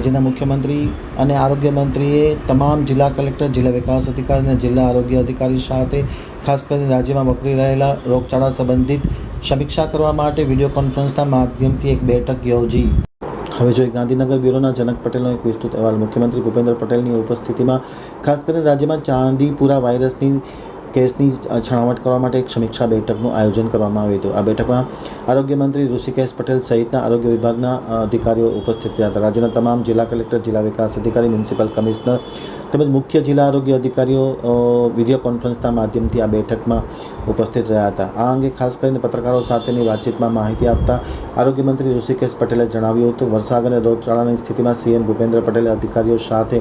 રાજ્યના મુખ્યમંત્રી અને આરોગ્ય મંત્રીએ તમામ જિલ્લા કલેક્ટર, જિલ્લા વિકાસ અધિકારી અને જિલ્લા આરોગ્ય અધિકારી સાથે ખાસ કરીને રાજ્યમાં વકરી રહેલા રોગચાળા સંબંધિત સમીક્ષા કરવા માટે વીડિયો કોન્ફરન્સના માધ્યમથી એક બેઠક યોજી. હવે જોઈએ ગાંધીનગર બ્યુરોના જનક પટેલનો એક વિસ્તૃત અહેવાલ. મુખ્યમંત્રી ભૂપેન્દ્ર પટેલની ઉપસ્થિતિમાં ખાસ કરીને રાજ્યમાં ચાંદીપુરા વાયરસની કેસની છણાવટ કરવા માટે એક સમીક્ષા બેઠકનું આયોજન કરવામાં આવ્યું હતું. આ બેઠકમાં આરોગ્ય મંત્રી ઋષિકેશ પટેલ સહિતના આરોગ્ય વિભાગના અધિકારીઓ ઉપસ્થિત રહ્યા હતા. રાજ્યના તમામ જિલ્લા કલેક્ટર, જિલ્લા વિકાસ અધિકારી, મ્યુનિસિપલ કમિશનર તેમજ મુખ્ય જિલ્લા આરોગ્ય અધિકારીઓ વીડિયો કોન્ફરન્સના માધ્યમથી આ બેઠકમાં ઉપસ્થિત રહ્યા હતા. આ અંગે ખાસ કરીને પત્રકારો સાથેની વાતચીતમાં માહિતી આપતા આરોગ્યમંત્રી ઋષિકેશ પટેલે જણાવ્યું હતું, વરસાદ અને રોગચાળાની સ્થિતિમાં સીએમ ભૂપેન્દ્ર પટેલે અધિકારીઓ સાથે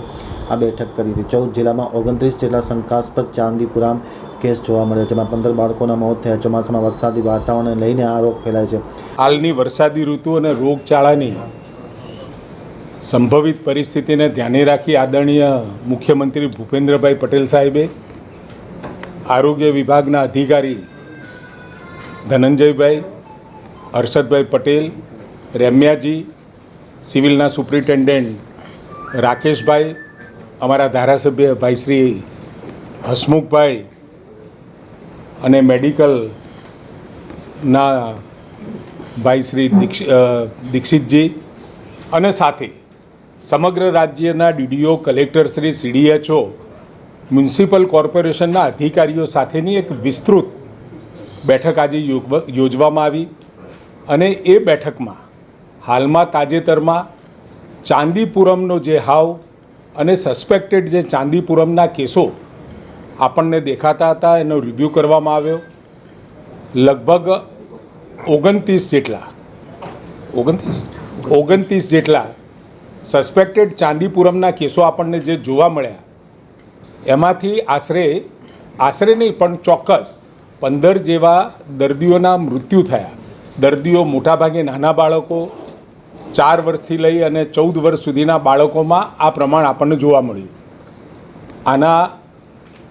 આ બેઠક કરી હતી. ચૌદ જિલ્લામાં ઓગણત્રીસ જેટલા શંકાસ્પદ ચાંદીપુરામ કેસ જોવા મળ્યા જેમાં પંદર બાળકોના મોત થયા. ચોમાસામાં વરસાદી વાતાવરણને લઈને આ રોગ ફેલાય છે. હાલની વરસાદી ઋતુ અને રોગચાળાની સંભવિત પરિસ્થિતિને ધ્યાને રાખી આદરણીય મુખ્યમંત્રી ભૂપેન્દ્રભાઈ પટેલ સાહેબે આરોગ્ય વિભાગના અધિકારી ધનંજયભાઈ, હર્ષદભાઈ પટેલ, રેમ્યાજી, સિવિલના સુપ્રિન્ટેન્ડન્ટ રાકેશભાઈ, અમારા ધારાસભ્ય ભાઈ શ્રી હસમુખભાઈ અને મેડિકલના ભાઈ શ્રી દીક્ષિત દીક્ષિતજી અને સાથે સમગ્ર રાજ્યના DDO collector Shri CDHO municipal કોર્પોરેશનના અધિકારીઓ સાથેની એક વિસ્તૃત બેઠક આજે યોજવામાં આવી અને એ બેઠકમાં હાલમાં તાજેતરમાં ચાંદીપુરમનો જે હાવ અને સસ્પેક્ટેડ જે ચાંદીપુરમના કેસો આપણને દેખાતા હતા એનો રિવ્યૂ કરવામાં આવ્યો. લગભગ ઓગણત્રીસ જેટલા ઓગણત્રીસ? ઓગણત્રીસ જેટલા સસ્પેક્ટેડ ચાંદીપુરમના કેસો આપણને જે જોવા મળ્યા, એમાંથી આશરે આશરે નહીં, પણ ચોક્કસ પંદર જેવા દર્દીઓના મૃત્યુ થયા. દર્દીઓ મોટાભાગે નાના બાળકો, ચાર વર્ષથી લઈ અને ચૌદ વર્ષ સુધીના બાળકોમાં આ પ્રમાણ આપણને જોવા મળ્યું. આના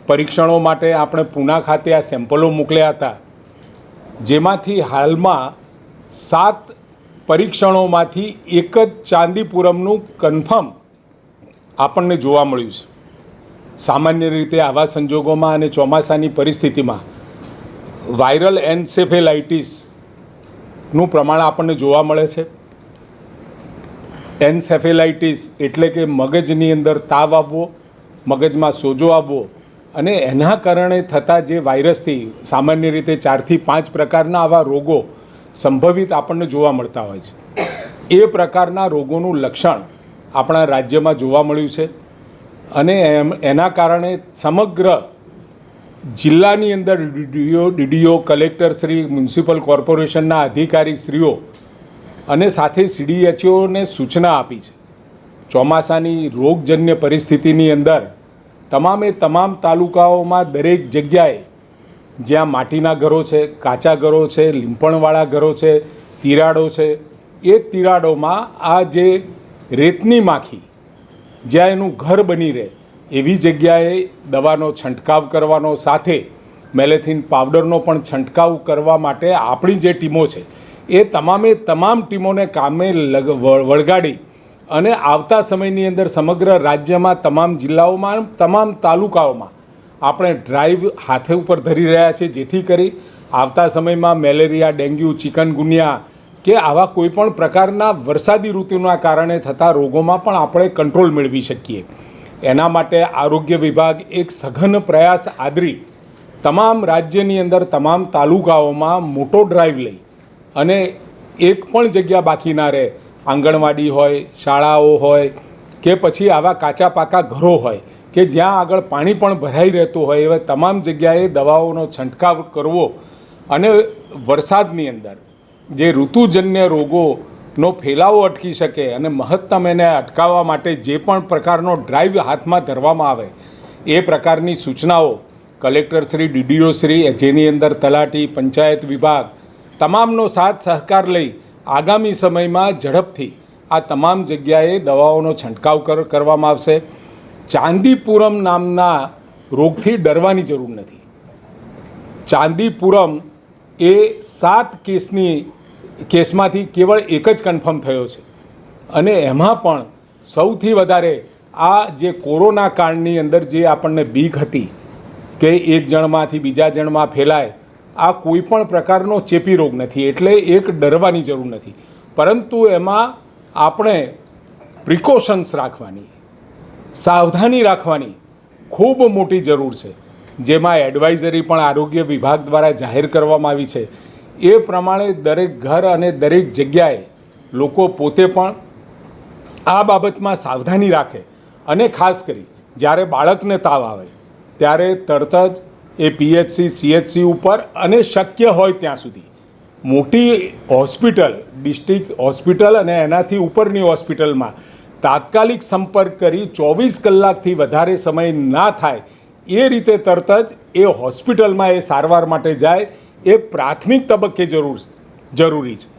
પરીક્ષણો માટે આપણે પૂના ખાતે આ સેમ્પલો મોકલ્યા હતા. જેમાંથી હાલમાં સાત પરીક્ષણોમાંથી એક જ ચાંદીપુરમનું કન્ફર્મ આપણને જોવા મળ્યું છે. સામાન્ય રીતે આવા સંજોગોમાં અને ચોમાસાની પરિસ્થિતિમાં વાયરલ એન્સેફેલાઇટિસનું પ્રમાણ આપણને જોવા મળે છે. એન્સેફેલાઇટિસ એટલે કે મગજની અંદર તાવ આવવો, મગજમાં સોજો આવવો અને એના કારણે થતા જે વાયરસથી સામાન્ય રીતે ચારથી પાંચ પ્રકારના આવા રોગો સંભવિત આપણને જોવા મળતા હોય છે. એ પ્રકારના રોગોનું લક્ષણ આપણા રાજ્યમાં જોવા મળ્યું છે અને એમ, એના કારણે સમગ્ર જિલ્લાની અંદર DDO DDO, collector Shri, municipal કોર્પોરેશનના અધિકારી શ્રીઓ અને સાથે સીડીએચઓને સૂચના આપી છે. ચોમાસાની રોગજન્ય પરિસ્થિતિની અંદર તમામે તમામ તાલુકાઓમાં દરેક જગ્યાએ જ્યાં માટીના ઘરો છે, કાચા ઘરો છે, લીંપણવાળા ઘરો છે, તિરાડો છે, એ તિરાડોમાં આ જે રેતની માખી, જ્યાં એનું ઘર બની રહે, એવી જગ્યાએ દવાનો છંટકાવ કરવાનો સાથે મેલેથીન પાવડરનો પણ છંટકાવ કરવા માટે આપણી જે ટીમો છે, એ તમામે તમામ ટીમોને કામે લગ વળગાડી અને આવતા સમયની અંદર સમગ્ર રાજ્યમાં તમામ જિલ્લાઓમાં તમામ તાલુકાઓમાં આપણે ડ્રાઈવ હાથે ઉપર ધરી રહ્યા છીએ, જેથી કરી આવતા સમયમાં મેલેરિયા, ડેન્ગ્યુ ચિકનગુનિયા કે આવા કોઈ પણ પ્રકારના વરસાદી ઋતુના કારણે થતા રોગોમાં પણ આપણે કંટ્રોલ મેળવી શકીએ. એના માટે આરોગ્ય વિભાગ એક સઘન પ્રયાસ આદરી તમામ રાજ્યની અંદર તમામ તાલુકાઓમાં મોટો ડ્રાઈવ લઈ અને એક પણ જગ્યા બાકી ના રહે. આંગણવાડી હોય, શાળાઓ હોય કે પછી આવા કાચા પાકા ઘરો હોય કે જ્યાં આગળ પાણી પણ ભરાઈ રહેતું હોય એવા તમામ જગ્યાએ દવાઓનો છંટકાવ કરવો અને વરસાદની અંદર જે ઋતુજન્ય રોગોનો ફેલાવો અટકી શકે અને મહત્તમ એને અટકાવવા માટે જે પણ પ્રકારનો ડ્રાઈવ હાથમાં ધરવામાં આવે એ પ્રકારની સૂચનાઓ કલેક્ટર શ્રી, ડીડીઓ શ્રી, જેની અંદર તલાટી, પંચાયત વિભાગ તમામનો સાથ સહકાર લઈ આગામી સમયમાં ઝડપથી આ તમામ જગ્યાએ દવાઓનો છંટકાવ કરવામાં આવશે. ચાંદીપુરમ નામના રોગથી ડરવાની જરૂર નથી. ચાંદીપુરમ એ સાત કેસની, કેસમાંથી કેવળ એક જ કન્ફર્મ થયો છે. અને એમાં પણ સૌથી વધારે આ જે કોરોના કાળની અંદર જે આપણને બીક હતી કે એક જણમાંથી બીજા જણમાં ફેલાય, આ કોઈ પણ પ્રકારનો ચેપી રોગ નથી, એટલે એક ડરવાની જરૂર નથી. પરંતુ એમાં આપણે પ્રિકોશન્સ રાખવાની. સાવધાની રાખવાની ખૂબ મોટી જરૂર છે. જેમાં એડવાઇઝરી પણ આરોગ્ય વિભાગ દ્વારા જાહેર કરવામાં આવી છે. એ પ્રમાણે દરેક ઘર અને દરેક જગ્યાએ લોકો પોતે પણ આ બાબતમાં સાવધાની રાખે અને ખાસ કરી, જ્યારે બાળકને તાવ આવે, ત્યારે તરત જ એ પીએચસી, સીએચસી ઉપર અને શક્ય હોય ત્યાં સુધી. મોટી હોસ્પિટલ, ડિસ્ટ્રિક્ટ હોસ્પિટલ અને એનાથી ઉપરની હોસ્પિટલમાં તાત્કાલિક સંપર્ક કરી ચોવીસ કલાકથી વધારે સમય ના થાય એ રીતે તરત જ એ હોસ્પિટલમાં એ સારવાર માટે જાય એ પ્રાથમિક તબક્કે જરૂર જરૂરી છે.